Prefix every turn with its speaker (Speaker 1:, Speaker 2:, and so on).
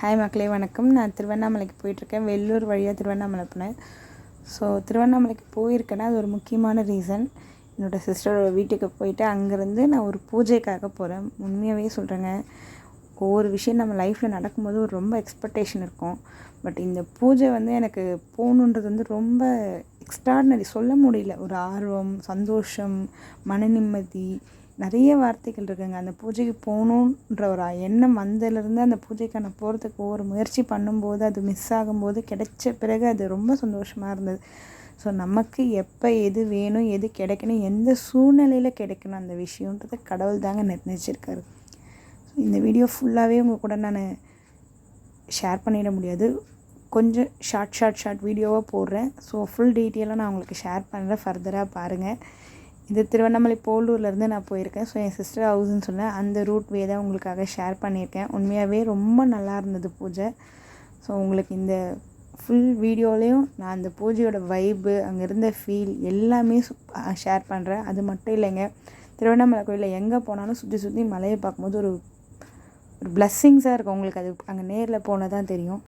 Speaker 1: Hi மக்களே வணக்கம். நான் திருவண்ணாமலைக்கு போயிட்டுருக்கேன். வெள்ளூர் வழியாக திருவண்ணாமலை போனேன். ஸோ திருவண்ணாமலைக்கு போயிருக்கேன்னா அது ஒரு முக்கியமான ரீசன் என்னோடய சிஸ்டரோட வீட்டுக்கு போயிட்டு அங்கேருந்து நான் ஒரு பூஜைக்காக போகிறேன் உண்மையாகவே சொல்கிறேங்க ஒவ்வொரு விஷயம் நம்ம லைஃப்பில் நடக்கும்போது ஒரு ரொம்ப எக்ஸ்பெக்டேஷன் இருக்கும். பட் இந்த பூஜை வந்து எனக்கு போகணுன்றது வந்து ரொம்ப எக்ஸ்ட்ராடினரி சொல்ல முடியல. ஒரு ஆர்வம் சந்தோஷம் மன நிம்மதி நிறைய வார்த்தைகள் இருக்குங்க. அந்த பூஜைக்கு போகணுன்ற ஒரு எண்ணம் வந்ததுலேருந்து அந்த பூஜைக்கான போகிறதுக்கு ஒவ்வொரு முயற்சி பண்ணும்போது அது மிஸ் ஆகும்போது கிடைச்ச பிறகு அது ரொம்ப சந்தோஷமாக இருந்தது. ஸோ நமக்கு எப்போ எது வேணும் எது கிடைக்கணும் எந்த சூழ்நிலையில் கிடைக்கணும் அந்த விஷயன்றதை கடவுள் தாங்க நிர்ணயிச்சிருக்காரு. ஸோ இந்த வீடியோ ஃபுல்லாகவே உங்கள் கூட நான் ஷேர் பண்ணிட முடியாது. கொஞ்சம் ஷார்ட் ஷார்ட் ஷார்ட் வீடியோவாக போடுறேன். ஸோ ஃபுல் டீட்டெயிலாக நான் உங்களுக்கு ஷேர் பண்ணுறேன் ஃபர்தராக பாருங்கள் இது திருவண்ணாமலை போலூர்லேருந்து நான் போயிருக்கேன். ஸோ என் சிஸ்டர் ஹவுஸ்ன்னு சொன்னேன். அந்த ரூட் வே தான் உங்களுக்காக ஷேர் பண்ணியிருக்கேன். உண்மையாகவே ரொம்ப நல்லா இருந்தது பூஜை. ஸோ உங்களுக்கு இந்த ஃபுல் வீடியோலேயும் நான் அந்த பூஜையோட வைப்பு அங்கே இருந்த ஃபீல் எல்லாமே ஷேர் பண்ணுறேன் அது மட்டும் இல்லைங்க. திருவண்ணாமலை கோயிலில் எங்கே போனாலும் சுற்றி சுற்றி மலையை பார்க்கும்போது ஒரு ஒரு பிளஸ்ஸிங்ஸாக இருக்கும். உங்களுக்கு அது அங்கே நேரில் போனால் தான் தெரியும்.